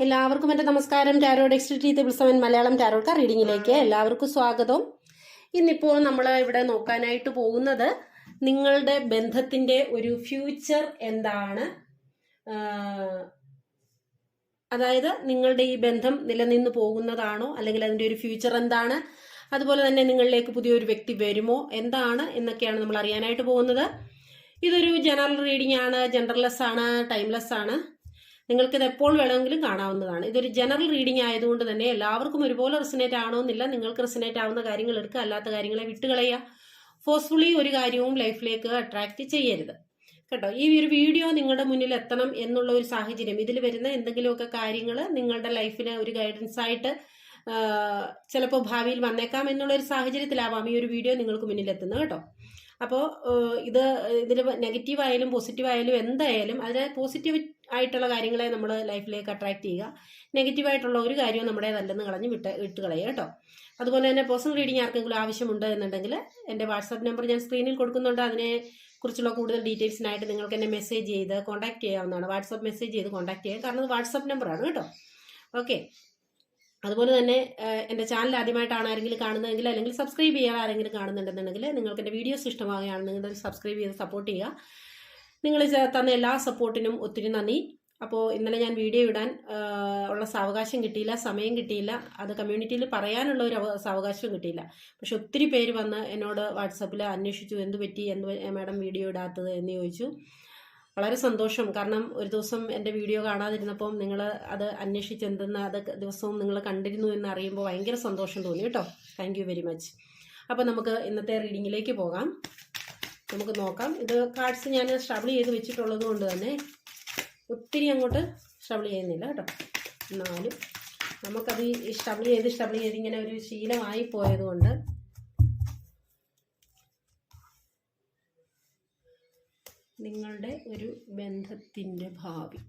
എല്ലാവർക്കും എന്റെ നമസ്കാരം. Tarot T triple seven Malayalam tarot റീഡിങ്ങിലേക്ക് എല്ലാവർക്കും സ്വാഗതം. ഇന്നിപ്പോൾ നമ്മൾ ഇവിടെ നോക്കാനായിട്ട് പോകുന്നത് നിങ്ങളുടെ ബന്ധത്തിന്റെ ഒരു ഫ്യൂച്ചർ എന്താണ്? അതായത് നിങ്ങളുടെ ഈ ബന്ധം നിലനിന്ന് പോകുന്നതാണോ? അല്ലെങ്കിൽ അതിന്റെ ഒരു ഫ്യൂച്ചർ എന്താണ്? അതുപോലെ തന്നെ നിങ്ങളിലേക്ക് പുതിയൊരു വ്യക്തി വരുമോ? എന്താണ്? എന്നൊക്കെയാണ് നമ്മൾ അറിയാനായിട്ട് പോകുന്നത്. ഇതൊരു ജനറൽ റീഡിംഗ് ആണ്. ജനറൽലെസ് ആണ്. ടൈംലെസ് ആണ്. നിങ്ങൾക്കിത് എപ്പോൾ വേണമെങ്കിലും കാണാവുന്നതാണ്. ഇതൊരു ജനറൽ റീഡിംഗ് ആയതുകൊണ്ട് തന്നെ എല്ലാവർക്കും ഒരുപോലെ റിസനേറ്റ് ആവണമെന്നില്ല. നിങ്ങൾക്ക് റിസനേറ്റ് ആവുന്ന കാര്യങ്ങൾ എടുക്കുക അല്ലാത്ത കാര്യങ്ങളെ വിട്ടുകളയുക. ഫോഴ്സ്ഫുള്ളി ഒരു കാര്യവും ലൈഫിലേക്ക് അട്രാക്റ്റ് ചെയ്യരുത്. കേട്ടോ? ഈ ഒരു വീഡിയോ നിങ്ങളുടെ മുന്നിൽ എത്തണം എന്നുള്ള ഒരു സാഹചര്യം. ഇതിൽ വരുന്ന എന്തെങ്കിലുമൊക്കെ കാര്യങ്ങൾ നിങ്ങളുടെ ലൈഫിന് ഒരു ഗൈഡൻസ് ആയിട്ട് ചിലപ്പോൾ ഭാവിയിൽ വന്നേക്കാം എന്നുള്ള ഒരു സാഹചര്യത്തിലാവാം ഈ ഒരു വീഡിയോ നിങ്ങൾക്ക് മുന്നിൽ എത്തുന്നത് കേട്ടോ? അപ്പോൾ ഇത് ഇതിൽ നെഗറ്റീവ് ആയാലും പോസിറ്റീവ് ആയാലും എന്തായാലും അതിനെ പോസിറ്റീവ് ആയിട്ടുള്ള കാര്യങ്ങളെ നമ്മൾ ലൈഫിലേക്ക് അട്രാക്ട് ചെയ്യുക. നെഗറ്റീവായിട്ടുള്ള ഒരു കാര്യവും നമ്മുടേതല്ലെന്ന് കളഞ്ഞ് വിട്ട് വിട്ട് കളയുക കേട്ടോ. അതുപോലെ തന്നെ പേഴ്സണൽ റീഡിങ് ആർക്കെങ്കിലും ആവശ്യമുണ്ട് എന്നുണ്ടെങ്കിൽ എന്റെ വാട്സാപ്പ് നമ്പർ ഞാൻ സ്ക്രീനിൽ കൊടുക്കുന്നുണ്ട്. അതിനെ കുറിച്ചുള്ള കൂടുതൽ ഡീറ്റെയിൽസിനായിട്ട് നിങ്ങൾക്ക് എന്നെ മെസ്സേജ് ചെയ്ത് കോൺടാക്ട് ചെയ്യാവുന്നതാണ്. വാട്സാപ്പ് മെസ്സേജ് ചെയ്ത് കോൺടാക്ട് ചെയ്യുക. കാരണം അത് വാട്സാപ്പ് നമ്പറാണ് കേട്ടോ. ഓക്കെ അതുപോലെ തന്നെ എന്റെ ചാനൽ ആദ്യമായിട്ടാണ് ആരെങ്കിലും കാണുന്നതെങ്കിൽ അല്ലെങ്കിൽ സബ്സ്ക്രൈബ് ചെയ്യാൻ ആരെങ്കിലും കാണുന്നുണ്ടെന്നുണ്ടെങ്കിൽ നിങ്ങൾക്ക് എന്റെ വീഡിയോസ് ഇഷ്ടമാവുകയാണെന്നുണ്ടെങ്കിൽ സബ്സ്ക്രൈബ് ചെയ്ത് സപ്പോർട്ട് ചെയ്യുക. നിങ്ങൾ തന്ന എല്ലാ സപ്പോർട്ടിനും ഒത്തിരി നന്ദി. അപ്പോൾ ഇന്നലെ ഞാൻ വീഡിയോ ഇടാൻ ഉള്ള സാവകാശം കിട്ടിയില്ല സമയം കിട്ടിയില്ല. അത് കമ്മ്യൂണിറ്റിയിൽ പറയാനുള്ള ഒരു സാവകാശവും കിട്ടിയില്ല. പക്ഷെ ഒത്തിരി പേര് വന്ന് എന്നോട് വാട്സപ്പിൽ അന്വേഷിച്ചു എന്ത് പറ്റി? എന്ത് മാഡം വീഡിയോ ഇടാത്തത്? എന്ന് ചോദിച്ചു. വളരെ സന്തോഷം. കാരണം ഒരു ദിവസം എന്റെ വീഡിയോ കാണാതിരുന്നപ്പോൾ നിങ്ങൾ അത് അന്വേഷിച്ച് എന്തെന്ന് അത് ദിവസവും നിങ്ങൾ കണ്ടിരുന്നു എന്ന് അറിയുമ്പോൾ ഭയങ്കര സന്തോഷം തോന്നി. കേട്ടോ. താങ്ക് വെരി മച്ച് അപ്പോൾ നമുക്ക് ഇന്നത്തെ റീഡിങ്ങിലേക്ക് പോകാം. നമുക്ക് നോക്കാം. ഇത് കാർഡ്സ് ഞാൻ ഷബിൾ ചെയ്ത് വെച്ചിട്ടുള്ളത് കൊണ്ട് തന്നെ ഒത്തിരി അങ്ങോട്ട് ഷബിൾ ചെയ്യുന്നില്ല കേട്ടോ. എന്നാലും നമുക്കത് ഈ ഷബിൾ ചെയ്ത് ഷബിൾ ചെയ്ത് ഇങ്ങനെ ഒരു ശീലമായി പോയതുകൊണ്ട് നിങ്ങളുടെ ഒരു ബന്ധത്തിന്റെ ഭാവി.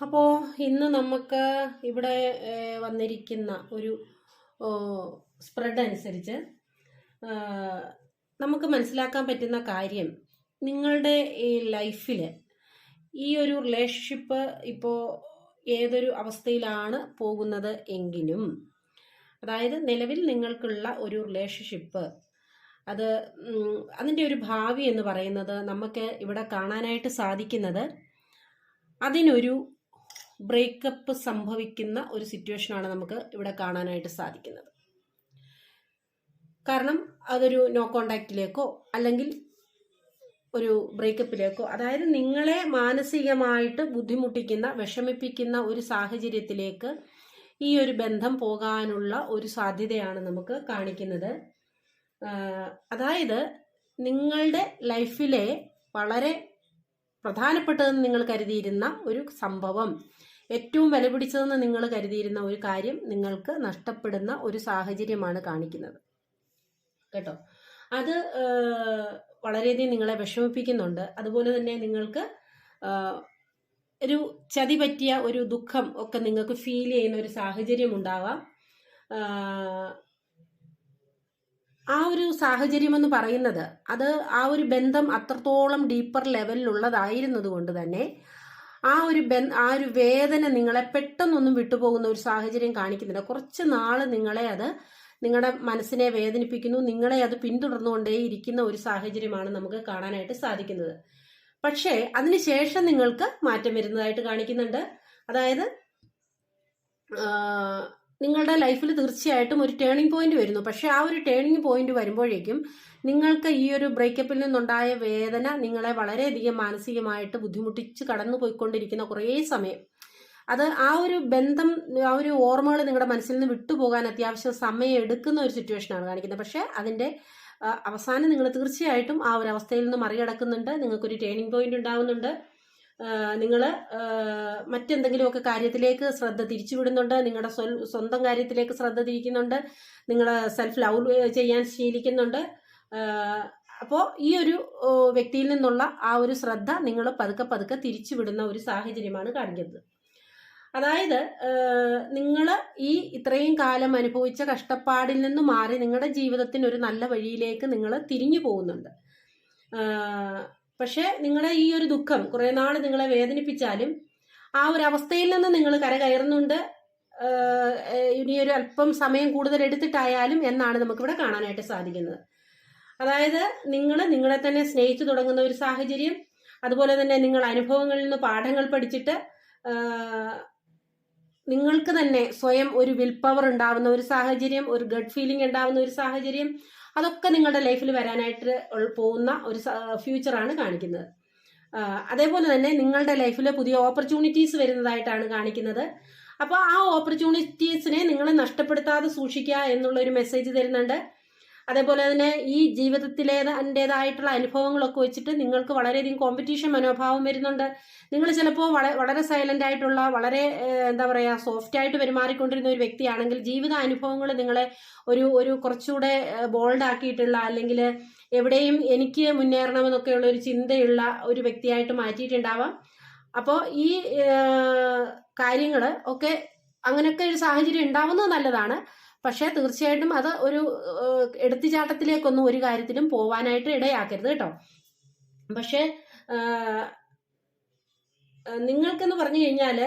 അപ്പോൾ ഇന്ന് നമുക്ക് ഇവിടെ വന്നിരിക്കുന്ന ഒരു സ്പ്രെഡ് അനുസരിച്ച് നമുക്ക് മനസ്സിലാക്കാൻ പറ്റുന്ന കാര്യം നിങ്ങളുടെ ഈ ലൈഫിൽ ഈ ഒരു റിലേഷൻഷിപ്പ് ഇപ്പോൾ ഏതൊരു അവസ്ഥയിലാണ് പോകുന്നത് എങ്കിലും അതായത് നിലവിൽ നിങ്ങൾക്കുള്ള ഒരു റിലേഷൻഷിപ്പ് അത് അതിന്റെ ഒരു ഭാവി എന്ന് പറയുന്നത് നമുക്ക് ഇവിടെ കാണാനായിട്ട് സാധിക്കുന്നത് അതിനൊരു ബ്രേക്കപ്പ് സംഭവിക്കുന്ന ഒരു സിറ്റുവേഷനാണ് നമുക്ക് ഇവിടെ കാണാനായിട്ട് സാധിക്കുന്നത്. കാരണം അതൊരു നോ കോണ്ടാക്റ്റിലേക്കോ അല്ലെങ്കിൽ ഒരു ബ്രേക്കപ്പിലേക്കോ അതായത് നിങ്ങളെ മാനസികമായിട്ട് ബുദ്ധിമുട്ടിക്കുന്ന വിഷമിപ്പിക്കുന്ന ഒരു സാഹചര്യത്തിലേക്ക് ഈ ഒരു ബന്ധം പോകാനുള്ള ഒരു സാധ്യതയാണ് നമുക്ക് കാണിക്കുന്നത്. അതായത് നിങ്ങളുടെ ലൈഫിലെ വളരെ പ്രധാനപ്പെട്ടതെന്ന് നിങ്ങൾ കരുതിയിരുന്ന ഒരു സംഭവം. ഏറ്റവും വിലപിടിച്ചതെന്ന് നിങ്ങൾ കരുതിയിരുന്ന ഒരു കാര്യം നിങ്ങൾക്ക് നഷ്ടപ്പെടുന്ന ഒരു സാഹചര്യമാണ് കാണിക്കുന്നത്. കേട്ടോ? അത് വളരെയധികം നിങ്ങളെ വിഷമിപ്പിക്കുന്നുണ്ട്. അതുപോലെ തന്നെ നിങ്ങൾക്ക് ഒരു ചതി പറ്റിയ ഒരു ദുഃഖം ഒക്കെ നിങ്ങൾക്ക് ഫീൽ ചെയ്യുന്ന ഒരു സാഹചര്യം ഉണ്ടാവാം. ആ ഒരു സാഹചര്യം എന്ന് പറയുന്നത് അത് ആ ഒരു ബന്ധം അത്രത്തോളം ഡീപ്പർ ലെവലിലുള്ളതായിരുന്നതുകൊണ്ട് തന്നെ ആ ഒരു ബന് ആ ഒരു വേദന നിങ്ങളെ പെട്ടെന്നൊന്നും വിട്ടുപോകുന്ന ഒരു സാഹചര്യം കാണിക്കുന്നില്ല. കുറച്ച് നാൾ നിങ്ങളെ അത് നിങ്ങളുടെ മനസ്സിനെ വേദനിപ്പിക്കുന്നു. നിങ്ങളെ അത് പിന്തുടർന്നുകൊണ്ടേ ഇരിക്കുന്ന ഒരു സാഹചര്യമാണ് നമുക്ക് കാണാനായിട്ട് സാധിക്കുന്നത്. പക്ഷേ അതിനുശേഷം നിങ്ങൾക്ക് മാറ്റം വരുന്നതായിട്ട് കാണിക്കുന്നുണ്ട്. അതായത് നിങ്ങളുടെ ലൈഫിൽ തീർച്ചയായിട്ടും ഒരു ടേണിംഗ് പോയിന്റ് വരുന്നു. പക്ഷെ ആ ഒരു ടേണിംഗ് പോയിന്റ് വരുമ്പോഴേക്കും നിങ്ങൾക്ക് ഈ ഒരു ബ്രേക്കപ്പിൽ നിന്നുണ്ടായ വേദന നിങ്ങളെ വളരെയധികം മാനസികമായിട്ട് ബുദ്ധിമുട്ടിച്ച് കടന്നു പോയിക്കൊണ്ടിരിക്കുന്ന കുറേ സമയം. അത് ആ ഒരു ബന്ധം ആ ഒരു ഓർമ്മകൾ നിങ്ങളുടെ മനസ്സിൽ നിന്ന് വിട്ടുപോകാൻ അത്യാവശ്യം സമയം എടുക്കുന്ന ഒരു സിറ്റുവേഷനാണ് കാണിക്കുന്നത്. പക്ഷേ അതിന്റെ അവസാനം നിങ്ങൾ തീർച്ചയായിട്ടും ആ ഒരു അവസ്ഥയിൽ നിന്ന് മറികടക്കുന്നുണ്ട്. നിങ്ങൾക്കൊരു ടേണിംഗ് പോയിന്റ് ഉണ്ടാവുന്നുണ്ട്. നിങ്ങൾ മറ്റെന്തെങ്കിലുമൊക്കെ കാര്യത്തിലേക്ക് ശ്രദ്ധ തിരിച്ചുവിടുന്നുണ്ട് നിങ്ങളുടെ സ്വ സ്വന്തം കാര്യത്തിലേക്ക് ശ്രദ്ധ തിരിക്കുന്നുണ്ട് നിങ്ങൾ സെൽഫ് ലവ് ചെയ്യാൻ ശീലിക്കുന്നുണ്ട് അപ്പോൾ ഈ ഒരു വ്യക്തിയിൽ നിന്നുള്ള ആ ഒരു ശ്രദ്ധ നിങ്ങൾ പതുക്കെ പതുക്കെ തിരിച്ചുവിടുന്ന ഒരു സാഹചര്യമാണ് കാണിക്കുന്നത്. അതായത് നിങ്ങൾ ഈ ഇത്രയും കാലം അനുഭവിച്ച കഷ്ടപ്പാടിൽ നിന്ന് മാറി നിങ്ങളുടെ ജീവിതത്തിന് ഒരു നല്ല വഴിയിലേക്ക് നിങ്ങൾ തിരിഞ്ഞു പോകുന്നുണ്ട്. പക്ഷേ നിങ്ങളുടെ ഈ ഒരു ദുഃഖം കുറേ നാൾ നിങ്ങളെ വേദനിപ്പിച്ചാലും ആ ഒരു അവസ്ഥയിൽ നിന്ന് നിങ്ങൾ കരകയറുന്നുണ്ട് ഇനിയൊരു അല്പം സമയം കൂടുതൽ എടുത്തിട്ടായാലും എന്നാണ് നമുക്കിവിടെ കാണാനായിട്ട് സാധിക്കുന്നത്. അതായത് നിങ്ങൾ നിങ്ങളെ തന്നെ സ്നേഹിച്ചു തുടങ്ങുന്ന ഒരു സാഹചര്യം അതുപോലെ തന്നെ നിങ്ങൾ അനുഭവങ്ങളിൽ നിന്ന് പാഠങ്ങൾ പഠിച്ചിട്ട് നിങ്ങൾക്ക് തന്നെ സ്വയം ഒരു വിൽ പവർ ഉണ്ടാവുന്ന ഒരു സാഹചര്യം ഒരു ഗഡ് ഫീലിംഗ് ഉണ്ടാവുന്ന ഒരു സാഹചര്യം അതൊക്കെ നിങ്ങളുടെ ലൈഫിൽ വരാനായിട്ട് പോകുന്ന ഒരു ഫ്യൂച്ചറാണ് കാണിക്കുന്നത്. അതേപോലെ തന്നെ നിങ്ങളുടെ ലൈഫിൽ പുതിയ ഓപ്പർച്യൂണിറ്റീസ് വരുന്നതായിട്ടാണ് കാണിക്കുന്നത്. അപ്പോൾ ആ ഓപ്പർച്യൂണിറ്റീസിനെ നിങ്ങൾ നഷ്ടപ്പെടുത്താതെ സൂക്ഷിക്കുക എന്നുള്ള ഒരു മെസ്സേജ് തരുന്നുണ്ട്. അതേപോലെ തന്നെ ഈ ജീവിതത്തിലേതായിട്ടുള്ള അനുഭവങ്ങളൊക്കെ വെച്ചിട്ട് നിങ്ങൾക്ക് വളരെയധികം കോമ്പറ്റീഷൻ മനോഭാവം വരുന്നുണ്ട്. നിങ്ങൾ ചിലപ്പോൾ വളരെ സൈലന്റ് ആയിട്ടുള്ള വളരെ എന്താ പറയുക സോഫ്റ്റ് ആയിട്ട് പെരുമാറിക്കൊണ്ടിരുന്ന ഒരു വ്യക്തിയാണെങ്കിൽ ജീവിത അനുഭവങ്ങൾ നിങ്ങളെ ഒരു ഒരു കുറച്ചുകൂടെ ബോൾഡ് ആക്കിയിട്ടുള്ള അല്ലെങ്കിൽ എവിടെയും എനിക്ക് മുന്നേറണമെന്നൊക്കെയുള്ള ഒരു ചിന്തയുള്ള ഒരു വ്യക്തിയായിട്ട് മാറ്റിയിട്ടുണ്ടാവാം. അപ്പോൾ ഈ കാര്യങ്ങൾ ഒക്കെ അങ്ങനെയൊക്കെ ഒരു സാഹചര്യം ഉണ്ടാവുന്നത് നല്ലതാണ്. പക്ഷേ തീർച്ചയായിട്ടും അത് ഒരു എടുത്തുചാട്ടത്തിലേക്കൊന്നും ഒരു കാര്യത്തിലും പോവാനായിട്ട് ഇടയാക്കരുത് കേട്ടോ. പക്ഷേ നിങ്ങൾക്കെന്ന് പറഞ്ഞു കഴിഞ്ഞാൽ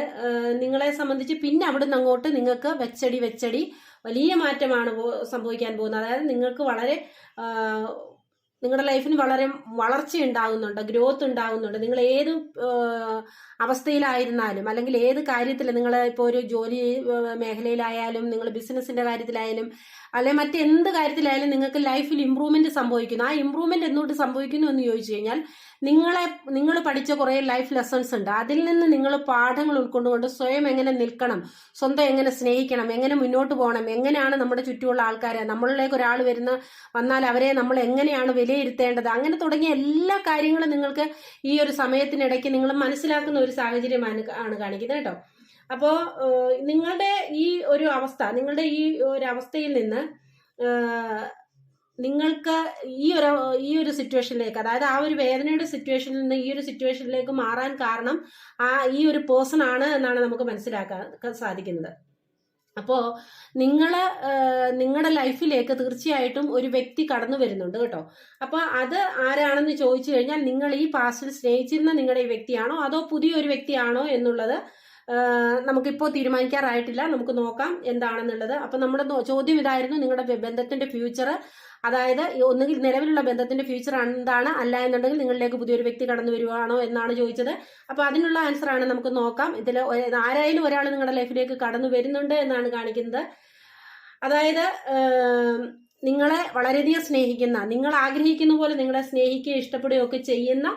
നിങ്ങളെ സംബന്ധിച്ച് പിന്നെ അവിടുന്ന് അങ്ങോട്ട് നിങ്ങൾക്ക് വെച്ചടി വെച്ചടി വലിയ മാറ്റമാണ് സംഭവിക്കാൻ പോകുന്നത്. അതായത് നിങ്ങൾക്ക് വളരെ നിങ്ങളുടെ ലൈഫിന് വളരെ വളർച്ച ഉണ്ടാകുന്നുണ്ട് ഗ്രോത്ത് ഉണ്ടാകുന്നുണ്ട് നിങ്ങൾ ഏത് അവസ്ഥയിലായിരുന്നാലും അല്ലെങ്കിൽ ഏത് കാര്യത്തിൽ നിങ്ങൾ ഇപ്പോൾ ഒരു ജോലി മേഖലയിലായാലും നിങ്ങൾ ബിസിനസിന്റെ കാര്യത്തിലായാലും അല്ലെങ്കിൽ മറ്റെന്ത് കാര്യത്തിലായാലും നിങ്ങൾക്ക് ലൈഫിൽ ഇമ്പ്രൂവ്മെന്റ് സംഭവിക്കുന്നു. ആ ഇമ്പ്രൂവ്മെന്റ് എന്തുകൊണ്ട് സംഭവിക്കുന്നു എന്ന് ചോദിച്ചു കഴിഞ്ഞാൽ നിങ്ങളെ നിങ്ങൾ പഠിച്ച കുറേ ലൈഫ് ലെസൺസ് ഉണ്ട്. അതിൽ നിന്ന് നിങ്ങൾ പാഠങ്ങൾ ഉൾക്കൊണ്ടുകൊണ്ട് സ്വയം എങ്ങനെ നിൽക്കണം സ്വന്തം എങ്ങനെ സ്നേഹിക്കണം എങ്ങനെ മുന്നോട്ട് പോകണം എങ്ങനെയാണ് നമ്മുടെ ചുറ്റുമുള്ള ആൾക്കാരെ നമ്മളിലേക്ക് ഒരാൾ വരുന്ന വന്നാൽ അവരെ നമ്മൾ എങ്ങനെയാണ് വിലയിരുത്തേണ്ടത് അങ്ങനെ തുടങ്ങിയ എല്ലാ കാര്യങ്ങളും നിങ്ങൾക്ക് ഈ ഒരു സമയത്തിനിടയ്ക്ക് നിങ്ങൾ മനസ്സിലാക്കുന്ന ഒരു സാഹചര്യമാണ് ആണ് കാണിക്കുന്നത് കേട്ടോ. അപ്പോൾ നിങ്ങളുടെ ഈ ഒരു അവസ്ഥ നിങ്ങളുടെ ഈ ഒരു അവസ്ഥയിൽ നിന്ന് നിങ്ങൾക്ക് ഈ ഒരു ഈ ഒരു സിറ്റുവേഷനിലേക്ക് അതായത് ആ ഒരു വേദനയുടെ സിറ്റുവേഷനിൽ നിന്ന് ഈ ഒരു സിറ്റുവേഷനിലേക്ക് മാറാൻ കാരണം ആ ഈ ഒരു പേഴ്സൺ ആണ് എന്നാണ് നമുക്ക് മനസ്സിലാക്കാൻ സാധിക്കുന്നത്. അപ്പോ നിങ്ങൾ നിങ്ങളുടെ ലൈഫിലേക്ക് തീർച്ചയായിട്ടും ഒരു വ്യക്തി കടന്നു വരുന്നുണ്ട് കേട്ടോ. അപ്പോൾ അത് ആരാണെന്ന് ചോദിച്ചു കഴിഞ്ഞാൽ നിങ്ങൾ ഈ പാസ്റ്റിൽ സ്നേഹിച്ചിരുന്ന നിങ്ങളുടെ ഈ വ്യക്തിയാണോ അതോ പുതിയൊരു വ്യക്തിയാണോ എന്നുള്ളത് നമുക്കിപ്പോൾ തീരുമാനിക്കാറായിട്ടില്ല. നമുക്ക് നോക്കാം എന്താണെന്നുള്ളത്. അപ്പം നമ്മുടെ ചോദ്യം ഇതായിരുന്നു നിങ്ങളുടെ ബന്ധത്തിന്റെ ഫ്യൂച്ചർ അതായത് ഒന്നുകിൽ നിലവിലുള്ള ബന്ധത്തിന്റെ ഫ്യൂച്ചർ എന്താണ്? അല്ല എന്നുണ്ടെങ്കിൽ നിങ്ങളിലേക്ക് പുതിയൊരു വ്യക്തി കടന്നു വരുവാണോ എന്നാണ് ചോദിച്ചത്. അപ്പോൾ അതിനുള്ള ആൻസർ ആണ് നമുക്ക് നോക്കാം. ഇതിൽ ആരായാലും ഒരാൾ നിങ്ങളുടെ ലൈഫിലേക്ക് കടന്നു വരുന്നുണ്ട് എന്നാണ് കാണിക്കുന്നത്. അതായത് നിങ്ങളെ വളരെയധികം സ്നേഹിക്കുന്ന നിങ്ങൾ ആഗ്രഹിക്കുന്ന പോലെ നിങ്ങളെ സ്നേഹിക്കുകയും ഇഷ്ടപ്പെടുകയും ഒക്കെ ചെയ്യുന്ന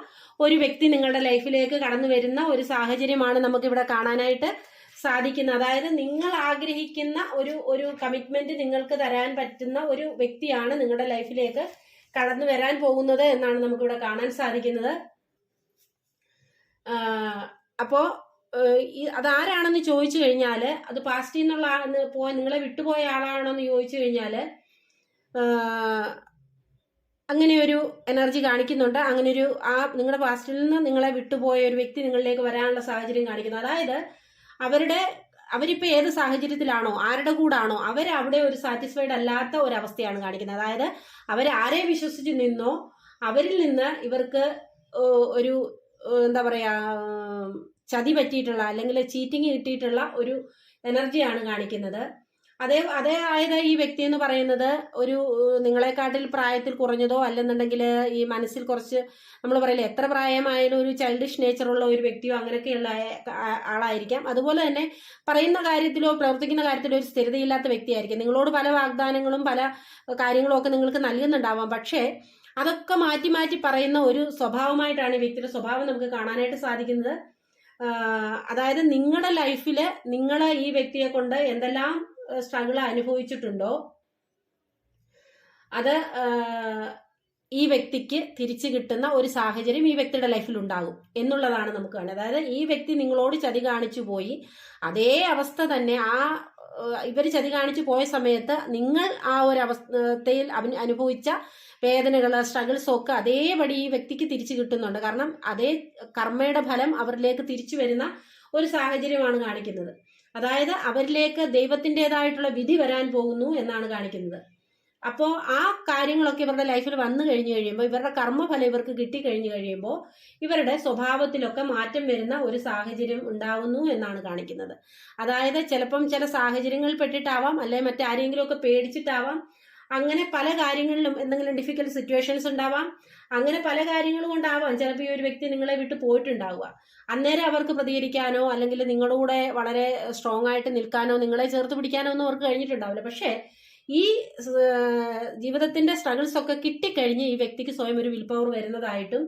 ഒരു വ്യക്തി നിങ്ങളുടെ ലൈഫിലേക്ക് കടന്നു വരുന്ന ഒരു സാഹചര്യമാണ് നമുക്കിവിടെ കാണാനായിട്ട് സാധിക്കുന്നത് അതായത് നിങ്ങൾ ആഗ്രഹിക്കുന്ന ഒരു ഒരു കമ്മിറ്റ്മെന്റ് നിങ്ങൾക്ക് തരാൻ പറ്റുന്ന ഒരു വ്യക്തിയാണ് നിങ്ങളുടെ ലൈഫിലേക്ക് കടന്നു വരാൻ പോകുന്നത് എന്നാണ് നമുക്കിവിടെ കാണാൻ സാധിക്കുന്നത്. അപ്പോ അതാരാണെന്ന് ചോദിച്ചു കഴിഞ്ഞാൽ അത് പാസ്റ്റിൽ നിന്നുള്ള ആളെന്ന് പോ നിങ്ങളെ വിട്ടുപോയ ആളാണോ എന്ന് ചോദിച്ചു കഴിഞ്ഞാൽ അങ്ങനെ ഒരു എനർജി കാണിക്കുന്നുണ്ട്. അങ്ങനെ ഒരു ആ നിങ്ങളുടെ പാസ്റ്റിൽ നിന്ന് നിങ്ങളെ വിട്ടുപോയ ഒരു വ്യക്തി നിങ്ങളിലേക്ക് വരാനുള്ള സാഹചര്യം കാണിക്കുന്നു. അതായത് അവരുടെ അവരിപ്പോൾ ഏത് സാഹചര്യത്തിലാണോ ആരുടെ കൂടാണോ അവർ അവിടെ ഒരു സാറ്റിസ്ഫൈഡ് അല്ലാത്ത ഒരു അവസ്ഥയാണ് കാണിക്കുന്നത്. അതായത് അവർ ആരെ വിശ്വസിച്ച് നിന്നോ അവരിൽ നിന്ന് ഇവർക്ക് ഒരു എന്താ പറയാ ചതി പറ്റിയിട്ടുള്ള അല്ലെങ്കിൽ ചീറ്റിങ് കിട്ടിയിട്ടുള്ള ഒരു എനർജിയാണ് കാണിക്കുന്നത്. അതേ അതേ ആയത് ഈ വ്യക്തി എന്ന് പറയുന്നത് ഒരു നിങ്ങളെക്കാട്ടിൽ പ്രായത്തിൽ കുറഞ്ഞതോ അല്ലെന്നുണ്ടെങ്കിൽ ഈ മനസ്സിൽ കുറച്ച് നമ്മൾ പറയില്ലേ എത്ര പ്രായമായാലും ഒരു ചൈൽഡിഷ് നേച്ചറുള്ള ഒരു വ്യക്തിയോ അങ്ങനെയൊക്കെയുള്ള ആളായിരിക്കാം. അതുപോലെ തന്നെ പറയുന്ന കാര്യത്തിലോ പ്രവർത്തിക്കുന്ന കാര്യത്തിലോ ഒരു സ്ഥിരതയില്ലാത്ത വ്യക്തിയായിരിക്കും. നിങ്ങളോട് പല വാഗ്ദാനങ്ങളും പല കാര്യങ്ങളും ഒക്കെ നിങ്ങൾക്ക് നൽകുന്നുണ്ടാവാം. പക്ഷേ അതൊക്കെ മാറ്റി മാറ്റി പറയുന്ന ഒരു സ്വഭാവമായിട്ടാണ് ഈ വ്യക്തിയുടെ സ്വഭാവം നമുക്ക് കാണാനായിട്ട് സാധിക്കുന്നത്. അതായത് നിങ്ങളുടെ ലൈഫിൽ നിങ്ങളെ ഈ വ്യക്തിയെ കൊണ്ട് എന്തെല്ലാം സ്ട്രഗിൾ അനുഭവിച്ചിട്ടുണ്ടോ? അത് ഈ വ്യക്തിക്ക് തിരിച്ചു കിട്ടുന്ന ഒരു സാഹചര്യം ഈ വ്യക്തിയുടെ ലൈഫിൽ ഉണ്ടാകും എന്നുള്ളതാണ് നമുക്ക് വേണ്ടത് അതായത് ഈ വ്യക്തി നിങ്ങളോട് ചതി കാണിച്ചു പോയി അതേ അവസ്ഥ തന്നെ ആ ഇവർ ചതി കാണിച്ചു പോയ സമയത്ത് നിങ്ങൾ ആ ഒരു അവസ്ഥയിൽ അനുഭവിച്ച വേദനകൾ സ്ട്രഗിൾസ് ഒക്കെ അതേപടി ഈ വ്യക്തിക്ക് തിരിച്ചു കിട്ടുന്നുണ്ട്. കാരണം അതേ കർമ്മയുടെ ഫലം അവരിലേക്ക് തിരിച്ചു വരുന്ന ഒരു സാഹചര്യമാണ് കാണിക്കുന്നത്. അതായത് അവരിലേക്ക് ദൈവത്തിന്റെതായിട്ടുള്ള വിധി വരാൻ പോകുന്നു എന്നാണ് കാണിക്കുന്നത്. അപ്പോൾ ആ കാര്യങ്ങളൊക്കെ ഇവരുടെ ലൈഫിൽ വന്നു കഴിഞ്ഞു കഴിയുമ്പോൾ ഇവരുടെ കർമ്മഫലം ഇവർക്ക് കിട്ടിക്കഴിഞ്ഞു കഴിയുമ്പോൾ ഇവരുടെ സ്വഭാവത്തിലൊക്കെ മാറ്റം വരുന്ന ഒരു സാഹചര്യം ഉണ്ടാവുന്നു എന്നാണ് കാണിക്കുന്നത്. അതായത് ചിലപ്പം ചില സാഹചര്യങ്ങളിൽ പെട്ടിട്ടാവാം അല്ലെങ്കിൽ മറ്റാരെങ്കിലും ഒക്കെ പേടിച്ചിട്ടാവാം അങ്ങനെ പല കാര്യങ്ങളിലും എന്തെങ്കിലും ഡിഫിക്കൽട്ട് സിറ്റുവേഷൻസ് ഉണ്ടാവാം. അങ്ങനെ പല കാര്യങ്ങളും കൊണ്ടാവാം ചിലപ്പോൾ ഈ ഒരു വ്യക്തി നിങ്ങളെ വിട്ടു പോയിട്ടുണ്ടാവുക. അന്നേരം അവർക്ക് പ്രതികരിക്കാനോ അല്ലെങ്കിൽ നിങ്ങളുടെ കൂടെ വളരെ സ്ട്രോങ് ആയിട്ട് നിൽക്കാനോ നിങ്ങളെ ചേർത്ത് പിടിക്കാനോ ഒന്നും അവർക്ക് കഴിഞ്ഞിട്ടുണ്ടാവില്ല. പക്ഷേ ഈ ജീവിതത്തിന്റെ സ്ട്രഗിൾസ് ഒക്കെ കിട്ടിക്കഴിഞ്ഞ് ഈ വ്യക്തിക്ക് സ്വയം ഒരു വിൽ പവർ വരുന്നതായിട്ടും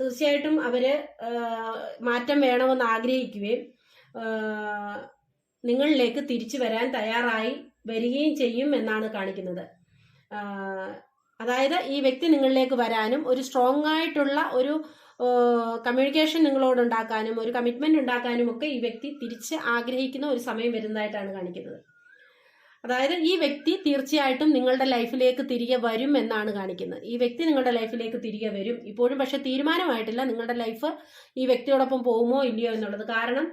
തീർച്ചയായിട്ടും അവർ മാറ്റം വേണമെന്ന് ആഗ്രഹിക്കുകയും നിങ്ങളിലേക്ക് തിരിച്ചു വരാൻ തയ്യാറായി വരികയും ചെയ്യും എന്നാണ് കാണിക്കുന്നത്. അതായത് ഈ വ്യക്തി നിങ്ങളിലേക്ക് വരാനും ഒരു സ്ട്രോങ് ആയിട്ടുള്ള ഒരു കമ്മ്യൂണിക്കേഷൻ നിങ്ങളോട് ഉണ്ടാക്കാനും ഒരു കമ്മിറ്റ്മെന്റ് ഉണ്ടാക്കാനും ഒക്കെ ഈ വ്യക്തി തിരിച്ച് ആഗ്രഹിക്കുന്ന ഒരു സമയം വരുന്നതായിട്ടാണ് കാണിക്കുന്നത്. അതായത് ഈ വ്യക്തി തീർച്ചയായിട്ടും നിങ്ങളുടെ ലൈഫിലേക്ക് തിരികെ വരും എന്നാണ് കാണിക്കുന്നത്. ഈ വ്യക്തി നിങ്ങളുടെ ലൈഫിലേക്ക് തിരികെ വരും. ഇപ്പോഴും പക്ഷെ തീരുമാനമായിട്ടില്ല നിങ്ങളുടെ ലൈഫ് ഈ വ്യക്തിയോടൊപ്പം പോകുമോ ഇല്ലയോ എന്നുള്ളത്. കാരണം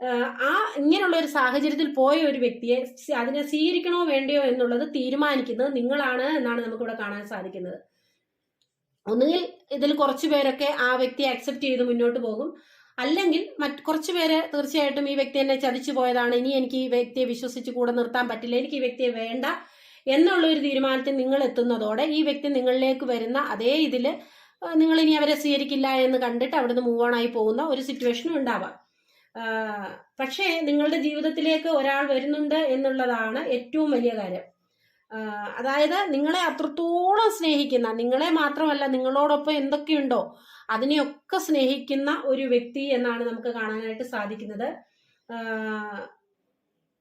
ആ ഇങ്ങനെയുള്ള ഒരു സാഹചര്യത്തിൽ പോയ ഒരു വ്യക്തിയെ അതിനെ സ്വീകരിക്കണോ വേണ്ടയോ എന്നുള്ളത് തീരുമാനിക്കുന്നത് നിങ്ങളാണ് എന്നാണ് നമുക്കിവിടെ കാണാൻ സാധിക്കുന്നത്. ഒന്നുകിൽ ഇതിൽ കുറച്ചു പേരൊക്കെ ആ വ്യക്തിയെ അക്സെപ്റ്റ് ചെയ്ത് മുന്നോട്ട് പോകും. അല്ലെങ്കിൽ മറ്റ് കുറച്ചു പേര് തീർച്ചയായിട്ടും ഈ വ്യക്തി എന്നെ ചതിച്ചു പോയതാണ്. ഇനി എനിക്ക് ഈ വ്യക്തിയെ വിശ്വസിച്ച് കൂടെ നിർത്താൻ പറ്റില്ല. എനിക്ക് ഈ വ്യക്തിയെ വേണ്ട എന്നുള്ള ഒരു തീരുമാനത്തിൽ നിങ്ങൾ എത്തുന്നതോടെ ഈ വ്യക്തി നിങ്ങളിലേക്ക് വരുന്ന അതേ ഇതിൽ നിങ്ങൾ ഇനി അവരെ സ്വീകരിക്കില്ല എന്ന് കണ്ടിട്ട് അവിടുന്ന് മൂവ് ഓൺ ആയി പോകുന്ന ഒരു സിറ്റുവേഷനും ഉണ്ടാവാം. പക്ഷേ നിങ്ങളുടെ ജീവിതത്തിലേക്ക് ഒരാൾ വരുന്നുണ്ട് എന്നുള്ളതാണ് ഏറ്റവും വലിയ കാര്യം. അതായത് നിങ്ങളെ അത്രത്തോളം സ്നേഹിക്കുന്ന നിങ്ങളെ മാത്രമല്ല നിങ്ങളോടൊപ്പം എന്തൊക്കെയുണ്ടോ അതിനെയൊക്കെ സ്നേഹിക്കുന്ന ഒരു വ്യക്തി എന്നാണ് നമുക്ക് കാണാനായിട്ട് സാധിക്കുന്നത്.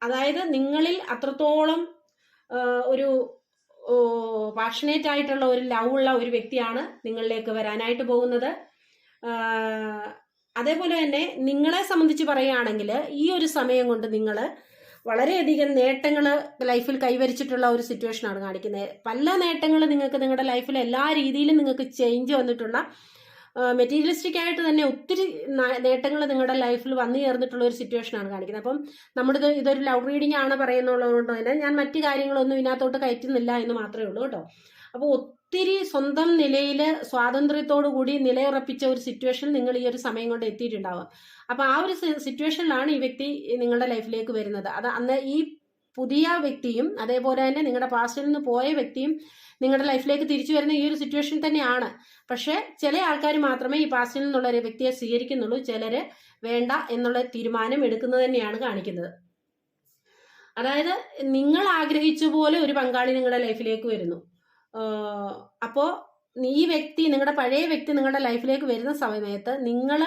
അതായത് നിങ്ങളിൽ അത്രത്തോളം ഒരു പാഷനേറ്റ് ആയിട്ടുള്ള ഒരു ലവ് ഉള്ള ഒരു വ്യക്തിയാണ് നിങ്ങളിലേക്ക് വരാനായിട്ട് പോകുന്നത്. അതേപോലെ തന്നെ നിങ്ങളെ സംബന്ധിച്ച് പറയുകയാണെങ്കിൽ ഈ ഒരു സമയം കൊണ്ട് നിങ്ങൾ വളരെയധികം നേട്ടങ്ങൾ ലൈഫിൽ കൈവരിച്ചിട്ടുള്ള ഒരു സിറ്റുവേഷനാണ് കാണിക്കുന്നത്. പല നേട്ടങ്ങൾ നിങ്ങൾക്ക് നിങ്ങളുടെ ലൈഫിൽ എല്ലാ രീതിയിലും നിങ്ങൾക്ക് ചേഞ്ച് വന്നിട്ടുള്ള മെറ്റീരിയലിസ്റ്റിക് ആയിട്ട് തന്നെ ഒത്തിരി നേട്ടങ്ങൾ നിങ്ങളുടെ ലൈഫിൽ വന്നു ചേർന്നിട്ടുള്ള ഒരു സിറ്റുവേഷനാണ് കാണിക്കുന്നത്. അപ്പം നമ്മുടെ ഇതൊരു ലവ് റീഡിംഗ് ആണ് പറയുന്നുള്ളതുകൊണ്ട് തന്നെ ഞാൻ മറ്റു കാര്യങ്ങളൊന്നും ഇതിനകത്തോട്ട് കയറ്റുന്നില്ല എന്ന് മാത്രമേ ഉള്ളൂ കേട്ടോ. അപ്പോൾ ഒത്തിരി സ്വന്തം നിലയിൽ സ്വാതന്ത്ര്യത്തോടു കൂടി നിലയുറപ്പിച്ച ഒരു സിറ്റുവേഷൻ നിങ്ങൾ ഈ ഒരു സമയം കൊണ്ട് എത്തിയിട്ടുണ്ടാവുക. അപ്പോൾ ആ ഒരു സിറ്റുവേഷനിലാണ് ഈ വ്യക്തി നിങ്ങളുടെ ലൈഫിലേക്ക് വരുന്നത്. അത് അന്ന് ഈ പുതിയ വ്യക്തിയും അതേപോലെ തന്നെ നിങ്ങളുടെ പാസ്റ്റിൽ നിന്ന് പോയ വ്യക്തിയും നിങ്ങളുടെ ലൈഫിലേക്ക് തിരിച്ചു വരുന്ന ഈ ഒരു സിറ്റുവേഷൻ തന്നെയാണ്. പക്ഷേ ചില ആൾക്കാർ മാത്രമേ ഈ പാസ്റ്റിൽ നിന്നുള്ള ഒരു വ്യക്തിയെ സ്വീകരിക്കുന്നുള്ളൂ. ചിലര് വേണ്ട എന്നുള്ള തീരുമാനം എടുക്കുന്നത് തന്നെയാണ് കാണിക്കുന്നത്. അതായത് നിങ്ങൾ ആഗ്രഹിച്ച പോലെ ഒരു പങ്കാളി നിങ്ങളുടെ ലൈഫിലേക്ക് വരുന്നു. ആഹ് അപ്പോ ഈ വ്യക്തി നിങ്ങളുടെ പഴയ വ്യക്തി നിങ്ങളുടെ ലൈഫിലേക്ക് വരുന്ന സമയത്ത് നിങ്ങൾ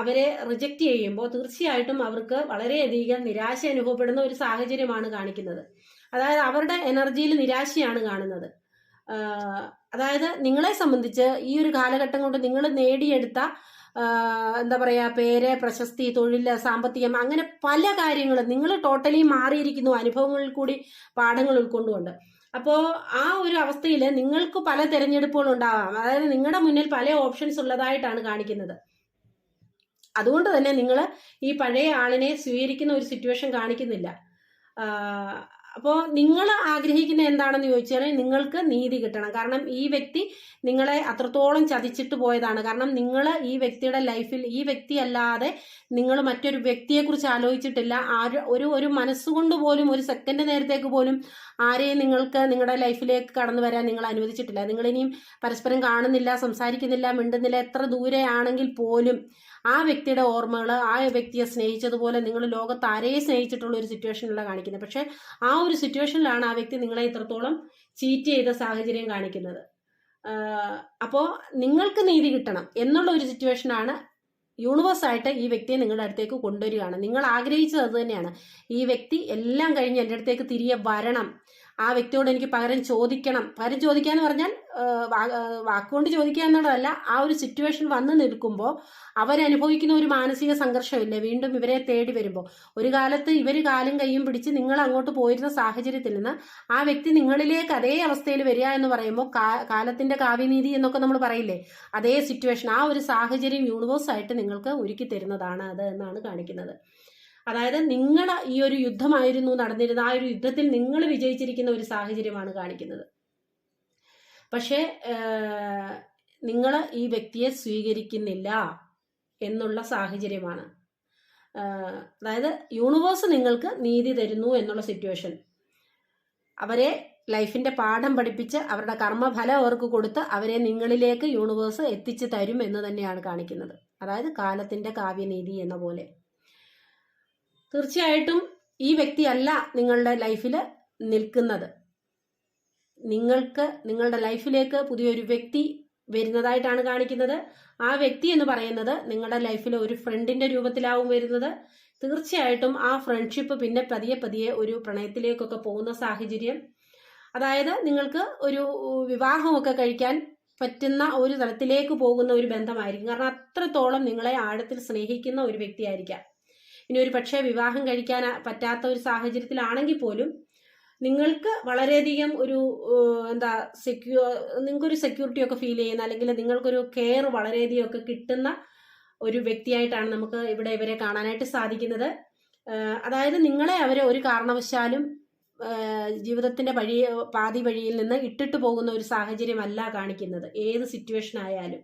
അവരെ റിജക്റ്റ് ചെയ്യുമ്പോൾ തീർച്ചയായിട്ടും അവർക്ക് വളരെയധികം നിരാശ അനുഭവപ്പെടുന്ന ഒരു സാഹചര്യമാണ് കാണിക്കുന്നത്. അതായത് അവരുടെ എനർജിയിൽ നിരാശയാണ് കാണുന്നത്. അതായത് നിങ്ങളെ സംബന്ധിച്ച് ഈ ഒരു കാലഘട്ടം കൊണ്ട് നിങ്ങൾ നേടിയെടുത്ത എന്താ പറയാ പേര് പ്രശസ്തി തൊഴിൽ സാമ്പത്തികം അങ്ങനെ പല കാര്യങ്ങളും നിങ്ങൾ ടോട്ടലി മാറിയിരിക്കുന്നു. അനുഭവങ്ങളിൽ കൂടി പാഠങ്ങൾ ഉൾക്കൊണ്ടുകൊണ്ട്. അപ്പോൾ ആ ഒരു അവസ്ഥയിൽ നിങ്ങൾക്ക് പല തിരഞ്ഞെടുപ്പുകൾ ഉണ്ടാവാം അതായത് നിങ്ങളുടെ മുന്നിൽ പല ഓപ്ഷൻസ് ഉള്ളതായിട്ടാണ് കാണിക്കുന്നത്. അതുകൊണ്ട് തന്നെ നിങ്ങൾ ഈ പഴയ ആളിനെ സ്വീകരിക്കുന്ന ഒരു സിറ്റുവേഷൻ കാണിക്കുന്നില്ല. അപ്പോൾ നിങ്ങൾ ആഗ്രഹിക്കുന്ന എന്താണെന്ന് ചോദിച്ചാൽ നിങ്ങൾക്ക് നീതി കിട്ടണം. കാരണം ഈ വ്യക്തി നിങ്ങളെ അത്രത്തോളം ചതിച്ചിട്ട് പോയതാണ്. കാരണം നിങ്ങൾ ഈ വ്യക്തിയുടെ ലൈഫിൽ ഈ വ്യക്തി അല്ലാതെ നിങ്ങൾ മറ്റൊരു വ്യക്തിയെക്കുറിച്ച് ആലോചിച്ചിട്ടില്ല. ആര് ഒരു ഒരു മനസ്സുകൊണ്ട് പോലും ഒരു സെക്കൻഡ് നേരത്തേക്ക് പോലും ആരെയും നിങ്ങൾക്ക് നിങ്ങളുടെ ലൈഫിലേക്ക് കടന്നു വരാൻ നിങ്ങൾ അനുവദിച്ചിട്ടില്ല. നിങ്ങളിനിയും പരസ്പരം കാണുന്നില്ല സംസാരിക്കുന്നില്ല മിണ്ടുന്നില്ല എത്ര ദൂരെയാണെങ്കിൽ പോലും ആ വ്യക്തിയുടെ ഓർമ്മകൾ ആ വ്യക്തിയെ സ്നേഹിച്ചതുപോലെ നിങ്ങൾ ലോകത്ത് ആരെയും സ്നേഹിച്ചിട്ടുള്ള ഒരു സിറ്റുവേഷനിലാണ് കാണിക്കുന്നത്. പക്ഷെ ആ ഒരു സിറ്റുവേഷനിലാണ് ആ വ്യക്തി നിങ്ങളെ ഇത്രത്തോളം ചീറ്റ് ചെയ്ത സാഹചര്യം കാണിക്കുന്നത്. അപ്പോൾ നിങ്ങൾക്ക് നീതി കിട്ടണം എന്നുള്ള ഒരു സിറ്റുവേഷനാണ് യൂണിവേഴ്സായിട്ട് ഈ വ്യക്തിയെ നിങ്ങളുടെ അടുത്തേക്ക് കൊണ്ടുവരികയാണ്. നിങ്ങൾ ആഗ്രഹിച്ചത് അത് തന്നെയാണ്. ഈ വ്യക്തി എല്ലാം കഴിഞ്ഞ് എന്റെ അടുത്തേക്ക് തിരികെ വരണം. ആ വ്യക്തിയോട് എനിക്ക് പകരം ചോദിക്കണം. പകരം ചോദിക്കുക എന്ന് പറഞ്ഞാൽ വാക്കുകൊണ്ട് ചോദിക്കുക എന്നുള്ളതല്ല ആ ഒരു സിറ്റുവേഷൻ വന്നു നിൽക്കുമ്പോൾ അവരനുഭവിക്കുന്ന ഒരു മാനസിക സംഘർഷമില്ലേ? വീണ്ടും ഇവരെ തേടി വരുമ്പോൾ ഒരു കാലത്ത് ഇവർ കാലും കൈയും പിടിച്ച് നിങ്ങൾ അങ്ങോട്ട് പോയിരുന്ന സാഹചര്യത്തിൽ നിന്ന് ആ വ്യക്തി നിങ്ങളിലേക്ക് അതേ അവസ്ഥയിൽ വരിക എന്ന് പറയുമ്പോൾ കാലത്തിന്റെ കാവ്യനീതി എന്നൊക്കെ നമ്മൾ പറയില്ലേ? അതേ സിറ്റുവേഷൻ ആ ഒരു സാഹചര്യം യൂണിവേഴ്സായിട്ട് നിങ്ങൾക്ക് ഒരുക്കി തരുന്നതാണ് അത് എന്നാണ് കാണിക്കുന്നത്. അതായത് നിങ്ങൾ ഈ ഒരു യുദ്ധമായിരുന്നു നടന്നിരുന്ന ആ ഒരു യുദ്ധത്തിൽ നിങ്ങൾ വിജയിച്ചിരിക്കുന്ന ഒരു സാഹചര്യമാണ് കാണിക്കുന്നത്. പക്ഷേ നിങ്ങൾ ഈ വ്യക്തിയെ സ്വീകരിക്കുന്നില്ല എന്നുള്ള സാഹചര്യമാണ്. അതായത് യൂണിവേഴ്സ് നിങ്ങൾക്ക് നീതി തരുന്നു എന്നുള്ള സിറ്റുവേഷൻ. അവരെ ലൈഫിന്റെ പാഠം പഠിപ്പിച്ച് അവരുടെ കർമ്മഫലം അവർക്ക് കൊടുത്ത് അവരെ നിങ്ങളിലേക്ക് യൂണിവേഴ്സ് എത്തിച്ചു തരും എന്ന് തന്നെയാണ് കാണിക്കുന്നത്. അതായത് കാലത്തിന്റെ കാവ്യനീതി എന്ന പോലെ. തീർച്ചയായിട്ടും ഈ വ്യക്തിയല്ല നിങ്ങളുടെ ലൈഫിൽ നിൽക്കുന്നത്. നിങ്ങൾക്ക് നിങ്ങളുടെ ലൈഫിലേക്ക് പുതിയൊരു വ്യക്തി വരുന്നതായിട്ടാണ് കാണിക്കുന്നത്. ആ വ്യക്തി എന്ന് പറയുന്നത് നിങ്ങളുടെ ലൈഫിൽ ഒരു ഫ്രണ്ടിന്റെ രൂപത്തിലാവും വരുന്നത്. തീർച്ചയായിട്ടും ആ ഫ്രണ്ട്ഷിപ്പ് പിന്നെ പതിയെ പതിയെ ഒരു പ്രണയത്തിലേക്കൊക്കെ പോകുന്ന സാഹചര്യം. അതായത് നിങ്ങൾക്ക് ഒരു വിവാഹമൊക്കെ കഴിക്കാൻ പറ്റുന്ന ഒരു തലത്തിലേക്ക് പോകുന്ന ഒരു ബന്ധമായിരിക്കും. കാരണം അത്രത്തോളം നിങ്ങളെ ആഴത്തിൽ സ്നേഹിക്കുന്ന ഒരു വ്യക്തിയായിരിക്കാം. ഇനി ഒരു പക്ഷേ വിവാഹം കഴിക്കാൻ പറ്റാത്ത ഒരു സാഹചര്യത്തിലാണെങ്കിൽ പോലും നിങ്ങൾക്ക് വളരെയധികം ഒരു എന്താ സെക്യൂ നിങ്ങൾക്കൊരു സെക്യൂരിറ്റി ഒക്കെ ഫീൽ ചെയ്യുന്ന അല്ലെങ്കിൽ നിങ്ങൾക്കൊരു കെയർ വളരെയധികം ഒക്കെ കിട്ടുന്ന ഒരു വ്യക്തിയായിട്ടാണ് നമുക്ക് ഇവിടെ ഇവരെ കാണാനായിട്ട് സാധിക്കുന്നത്. അതായത് നിങ്ങളെ അവരെ ഒരു കാരണവശാലും ജീവിതത്തിന്റെ വഴി പാതി വഴിയിൽ നിന്ന് ഇട്ടിട്ട് പോകുന്ന ഒരു സാഹചര്യമല്ല കാണിക്കുന്നത്. ഏത് സിറ്റുവേഷൻ ആയാലും.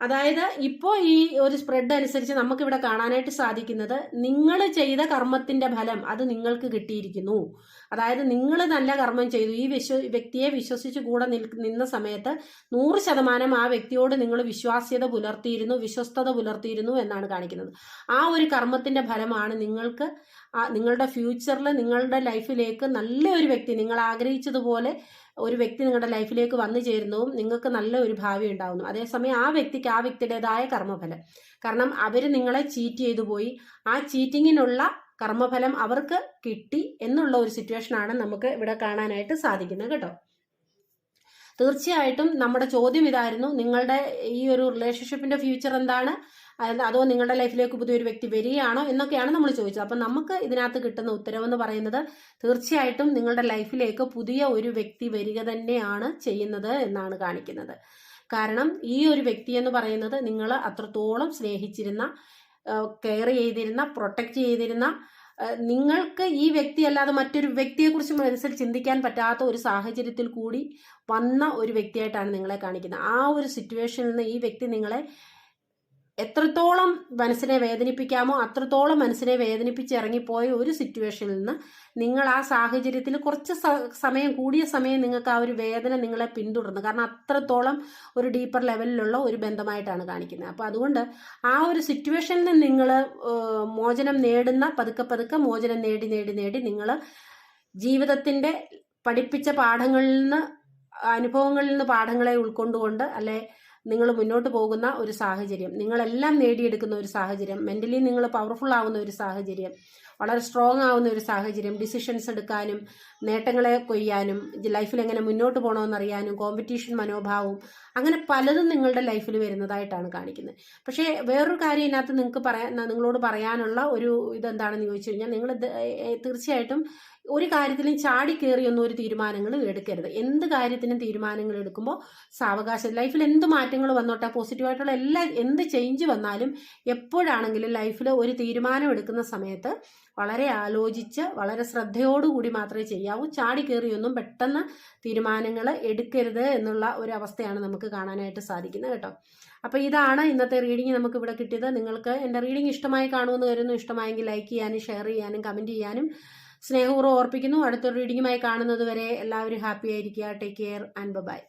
അതായത് ഇപ്പോൾ ഈ ഒരു സ്പ്രെഡ് അനുസരിച്ച് നമുക്കിവിടെ കാണാനായിട്ട് സാധിക്കുന്നത് നിങ്ങൾ ചെയ്ത കർമ്മത്തിന്റെ ഫലം അത് നിങ്ങൾക്ക് കിട്ടിയിരിക്കുന്നു. അതായത് നിങ്ങൾ നല്ല കർമ്മം ചെയ്തു. ഈ വിശ്വ വ്യക്തിയെ വിശ്വസിച്ച് കൂടെ നിന്ന സമയത്ത് നൂറ് ശതമാനം ആ വ്യക്തിയോട് നിങ്ങൾ വിശ്വാസ്യത പുലർത്തിയിരുന്നു വിശ്വസ്തത പുലർത്തിയിരുന്നു എന്നാണ് കാണിക്കുന്നത്. ആ ഒരു കർമ്മത്തിന്റെ ഫലമാണ് നിങ്ങൾക്ക് നിങ്ങളുടെ ഫ്യൂച്ചറിൽ നിങ്ങളുടെ ലൈഫിലേക്ക് നല്ല ഒരു വ്യക്തി നിങ്ങൾ ആഗ്രഹിച്ചതുപോലെ ഒരു വ്യക്തി നിങ്ങളുടെ ലൈഫിലേക്ക് വന്നു ചേരുന്നതും നിങ്ങൾക്ക് നല്ല ഒരു ഭാവി ഉണ്ടാവുന്നു. അതേസമയം ആ വ്യക്തിക്ക് ആ വ്യക്തിയുടേതായ കർമ്മഫലം. കാരണം അവർ നിങ്ങളെ ചീറ്റ് ചെയ്തു പോയി. ആ ചീറ്റിങ്ങിനുള്ള കർമ്മഫലം അവർക്ക് കിട്ടി എന്നുള്ള ഒരു സിറ്റുവേഷനാണ് നമുക്ക് ഇവിടെ കാണാനായിട്ട് സാധിക്കുന്നത് കേട്ടോ. തീർച്ചയായിട്ടും നമ്മുടെ ചോദ്യം ഇതായിരുന്നു. നിങ്ങളുടെ ഈ ഒരു റിലേഷൻഷിപ്പിന്റെ ഫ്യൂച്ചർ എന്താണ്? അതോ നിങ്ങളുടെ ലൈഫിലേക്ക് പുതിയൊരു വ്യക്തി വരികയാണോ എന്നൊക്കെയാണ് നമ്മൾ ചോദിച്ചത്. അപ്പം നമുക്ക് ഇതിനകത്ത് കിട്ടുന്ന ഉത്തരവെന്ന് പറയുന്നത് തീർച്ചയായിട്ടും നിങ്ങളുടെ ലൈഫിലേക്ക് പുതിയ ഒരു വ്യക്തി വരിക തന്നെയാണ് ചെയ്യുന്നത് എന്നാണ് കാണിക്കുന്നത്. കാരണം ഈ ഒരു വ്യക്തി എന്ന് പറയുന്നത് നിങ്ങൾ അത്രത്തോളം സ്നേഹിച്ചിരുന്ന കെയർ ചെയ്തിരുന്ന പ്രൊട്ടക്റ്റ് ചെയ്തിരുന്ന നിങ്ങൾക്ക് ഈ വ്യക്തി അല്ലാതെ മറ്റൊരു വ്യക്തിയെക്കുറിച്ച് മനസ്സിൽ ചിന്തിക്കാൻ പറ്റാത്ത ഒരു സാഹചര്യത്തിൽ കൂടി വന്ന ഒരു വ്യക്തിയായിട്ടാണ് നിങ്ങളെ കാണിക്കുന്നത്. ആ ഒരു സിറ്റുവേഷനിൽ നിന്ന് ഈ വ്യക്തി നിങ്ങളെ എത്രത്തോളം മനസ്സിനെ വേദനിപ്പിക്കാമോ അത്രത്തോളം മനസ്സിനെ വേദനിപ്പിച്ച് ഇറങ്ങിപ്പോയ ഒരു സിറ്റുവേഷനിൽ നിന്ന് നിങ്ങൾ ആ സാഹചര്യത്തിൽ കുറച്ച് സമയം കൂടിയ സമയം നിങ്ങൾക്ക് ആ ഒരു വേദന നിങ്ങളെ പിന്തുടർന്നു. കാരണം അത്രത്തോളം ഒരു ഡീപ്പർ ലെവലിലുള്ള ഒരു ബന്ധമായിട്ടാണ് കാണിക്കുന്നത്. അപ്പോൾ അതുകൊണ്ട് ആ ഒരു സിറ്റുവേഷനിൽ നിന്ന് നിങ്ങൾ മോചനം നേടുന്ന പതുക്കെ പതുക്കെ മോചനം നേടി നേടി നേടി നിങ്ങൾ ജീവിതത്തിന്റെ പഠിപ്പിച്ച പാഠങ്ങളിൽ നിന്ന് അനുഭവങ്ങളിൽ നിന്ന് പാഠങ്ങളെ ഉൾക്കൊണ്ടുകൊണ്ട് അല്ലെ നിങ്ങൾ മുന്നോട്ട് പോകുന്ന ഒരു സാഹചര്യം നിങ്ങളെല്ലാം നേടിയെടുക്കുന്ന ഒരു സാഹചര്യം മെന്റലി നിങ്ങൾ പവർഫുൾ ആവുന്ന ഒരു സാഹചര്യം വളരെ സ്ട്രോങ് ആവുന്ന ഒരു സാഹചര്യം ഡിസിഷൻസ് എടുക്കാനും നേട്ടങ്ങളെ കൊയ്യാനും ലൈഫിൽ എങ്ങനെ മുന്നോട്ട് പോകണമെന്നറിയാനും കോമ്പറ്റീഷൻ മനോഭാവവും അങ്ങനെ പലതും നിങ്ങളുടെ ലൈഫിൽ വരുന്നതായിട്ടാണ് കാണിക്കുന്നത്. പക്ഷേ വേറൊരു കാര്യം ഇതിനകത്ത് നിങ്ങൾക്ക് പറയാൻ നിങ്ങളോട് പറയാനുള്ള ഒരു ഇതെന്താണെന്ന് ചോദിച്ചു കഴിഞ്ഞാൽ നിങ്ങൾ തീർച്ചയായിട്ടും ഒരു കാര്യത്തിലും ചാടി കയറിയൊന്നും ഒരു തീരുമാനങ്ങൾ എടുക്കരുത്. എന്ത് കാര്യത്തിനും തീരുമാനങ്ങൾ എടുക്കുമ്പോൾ സാവകാശം ലൈഫിൽ എന്ത് മാറ്റങ്ങൾ വന്നോട്ടെ പോസിറ്റീവായിട്ടുള്ള എല്ലാ എന്ത് ചേഞ്ച് വന്നാലും എപ്പോഴാണെങ്കിലും ലൈഫിൽ ഒരു തീരുമാനം എടുക്കുന്ന സമയത്ത് വളരെ ആലോചിച്ച് വളരെ ശ്രദ്ധയോടുകൂടി മാത്രമേ ചെയ്യാവൂ. ചാടി കയറിയൊന്നും പെട്ടെന്ന് തീരുമാനങ്ങൾ എടുക്കരുത് എന്നുള്ള ഒരു അവസ്ഥയാണ് നമുക്ക് കാണാനായിട്ട് സാധിക്കുന്നത് കേട്ടോ. അപ്പോൾ ഇതാണ് ഇന്നത്തെ റീഡിംഗ് നമുക്ക് ഇവിടെ കിട്ടിയത്. നിങ്ങൾക്ക് എന്റെ റീഡിംഗ് ഇഷ്ടമായി കാണുമെന്ന് കരുതുന്നു. ഇഷ്ടമായെങ്കിൽ ലൈക്ക് ചെയ്യാനും ഷെയർ ചെയ്യാനും കമന്റ് ചെയ്യാനും സ്നേഹപൂർവം ഓർപ്പിക്കുന്നു. അടുത്തൊരു റീഡിങ്ങുമായി കാണുന്നത് വരെ എല്ലാവരും ഹാപ്പി ആയിരിക്കുക. Take care and by